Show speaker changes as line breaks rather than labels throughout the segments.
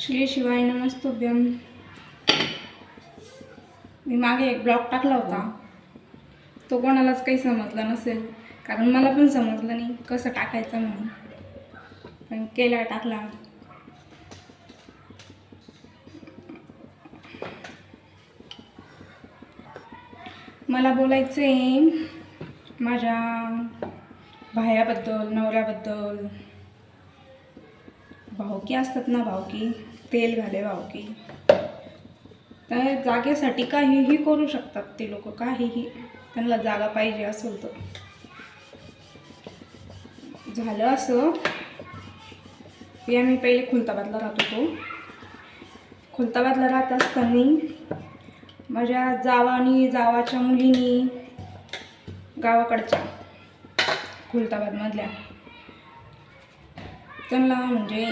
श्री शिवाय नमस्तुभ्यम मी मागे एक ब्लॉग टाकला होता. तो कोणालाच काही समजला नसेल. कारण मला पण समजलं नाही कसं टाकायचं म्हणून. पण केला टाकला. मला बोलायचं आहे माझ्या भायाबद्दल नवऱ्याबद्दल. भावकी असतात ना भावकी तेल घाले भावकी त्या जागेसाठी काहीही करू शकतात ते लोक काहीही. त्यांना जागा पाहिजे असेल तर. झालं असं. की आम्ही पहिले खुलताबादला राहत होतो. खुलताबादला राहत असताना माझ्या जावानी जावाच्या मुलीनी गावाकडच्या खुलताबादमधल्या त्यांना म्हणजे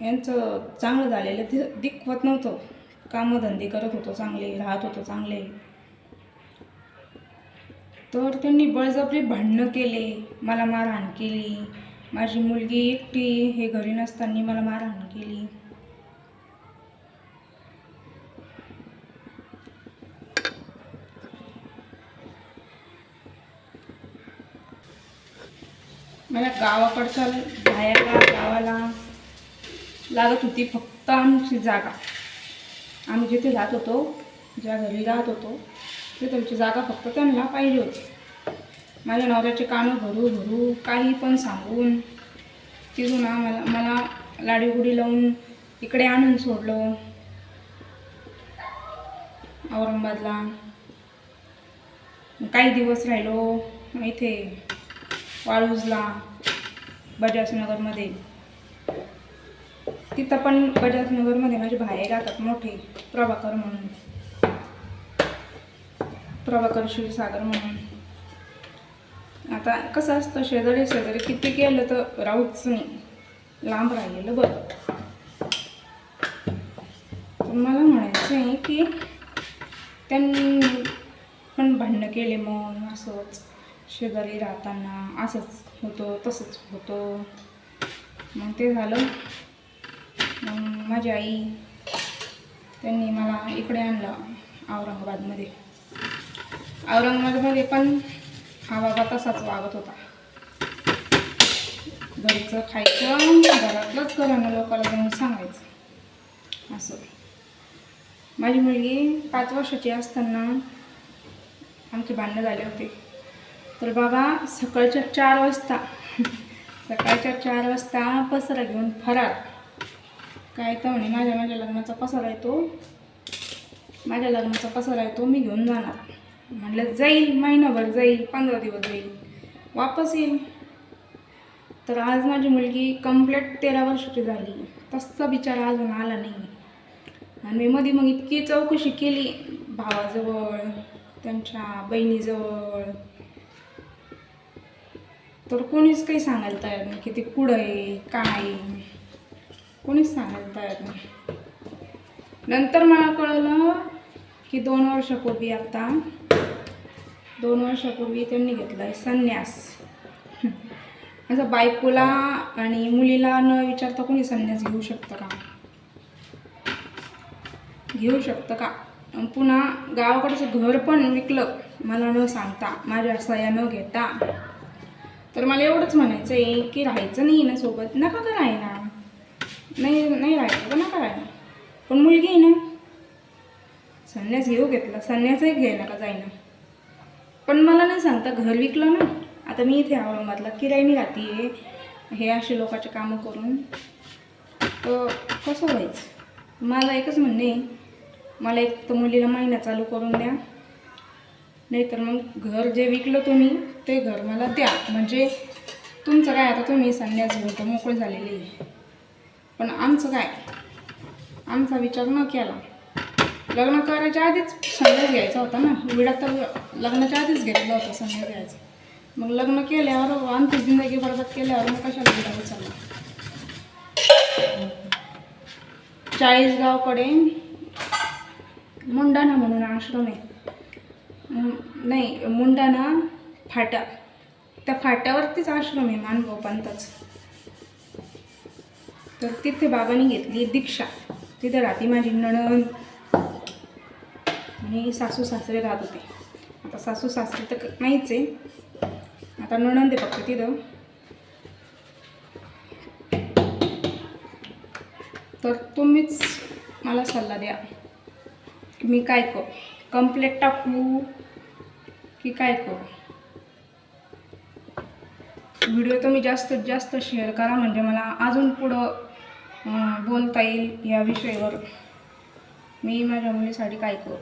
यांचं चांगलं झालेलं ते दिखवत नव्हतं. कामधंदे करत होतो चांगले राहत होतो चांगले. तर त्यांनी बळजबरी भांडणं केले मला मारहाण केली. माझी मुलगी एकटी हे घरी नसताना मला मारहाण केली. मला गावाकडच्या बाहेरला गावाला लागत होती फक्त आमची जागा. आम्ही जिथे राहत होतो ज्या घरी राहत होतो तिथलची जागा फक्त त्यांना पाहिजे होती. माझ्या नवऱ्याचे कामं भरू भरू काही पण सांगून तिथून आम्हाला मला लाडीगुडी लावून इकडे आणून सोडलं. औरंगाबादला. काही दिवस राहिलो इथे वाळूजला बजाजनगरमध्ये तिथं पण बजाजनगरमध्ये माझे भाई राहतात मोठे प्रभाकर म्हणून. प्रभाकर शिवसागर म्हणून. आता कसं असतं शेजारी शेजारी किती केलं तर राहूच नाही. लांब राहिलेलं बरं. तर मला म्हणायचं आहे की त्यांनी पण भांडणं केले मग असंच. शेजारी राहताना असंच होतं तसंच होतं. मग ते झालं. मग माझी आई त्यांनी मला इकडे आणलं औरंगाबादमध्ये. औरंगाबादमध्ये पण हा बाबा तसाच वागत होता. घरचं खायचं घरातलंच घरानं लोकांना जाऊन सांगायचं. असं. माझी मुलगी पाच वर्षाची असताना आमचे भांडणं झाले होते. तर बाबा सकाळच्या चार वाजता सकाळच्या चार वाजता पसरा घेऊन फरार. काय तर म्हणे माझ्या माझ्या लग्नाचा पसारा येतो माझ्या लग्नाचा पसारा येतो मी घेऊन जाणार. म्हटलं जाईल महिनाभर जाईल पंधरा दिवस जाईल. वापस येईल. तर आज माझी मुलगी कंप्लीट तेरा वर्षाची झाली. तसा बिचारा अजून आला नाही. आणि मी मध्ये मग इतकी चौकशी केली. भावाजवळ त्यांच्या बहिणीजवळ. तर कोणीच काही सांगायला तयार नाही. की ते कुठं आहे काय आहे. कोणीच सांगायला तयार नाही. नंतर मला कळलं की दोन वर्षापूर्वी आता दोन वर्षापूर्वी त्यांनी घेतला आहे संन्यास. असं बायकोला आणि मुलीला न विचारता कोणी संन्यास घेऊ शकतं का? घेऊ शकतं का? पुन्हा गावाकडचं घर पण विकलं मला न सांगता माझ्या सह्या न घेता. तर मला एवढंच म्हणायचं आहे की राहायचं नाही ना सोबत नका का राहिना नाही नाही राहायचं तर नका राहायला पण मुलगी आहे ना. संन्यास घेऊ घेतला. संन्यासही घ्यायला का जाईना. पण मला नाही सांगता घर विकलं ना. आता मी इथे औरंगाबादला किरायनी राहते हे असे लोकांचे कामं करून. तर कसं व्हायचं? मला एकच म्हणणे मला एक तर मुलीला महिना चालू करून द्या. नाहीतर मग घर जे विकलं तुम्ही ते घर मला द्या. म्हणजे तुमचं काय आता तुम्ही संन्यास घेऊन तर मोकळे झालेले आहे. पण आमचं काय? आमचा विचार न केला. लग्न करायच्या आधीच संन्यास घ्यायचा होता ना. विडा तर लग्नाच्या आधीच घेतला होतं संन्यास घ्यायचा. मग लग्न केल्यावर आमची जिंदगी बरबाद केल्यावर मग कशाला विडा उचलला चाळीसगावकडे मुंडाणा म्हणून आश्रम आहे. नाही मुंडाणा फाटा. त्या फाट्यावरतीच आश्रम आहे मानभाऊ पंतच तर तिथे बाबांनी घेतली दीक्षा. तिथे राहते माझी नणंद. आणि सासू सासरे राहत होते. आता सासू सासरे तर नाहीच आहे. आता नणंद आहे फक्त तिथं. तर तुम्हीच मला सल्ला द्या की मी काय करू? कंप्लेट टाकू की काय करू? व्हिडिओ तुम्ही जास्तीत जास्त शेअर करा म्हणजे मला अजून पुढं बोलता येईल या विषयावर मी माझ्या मुलीसाठी काय करू?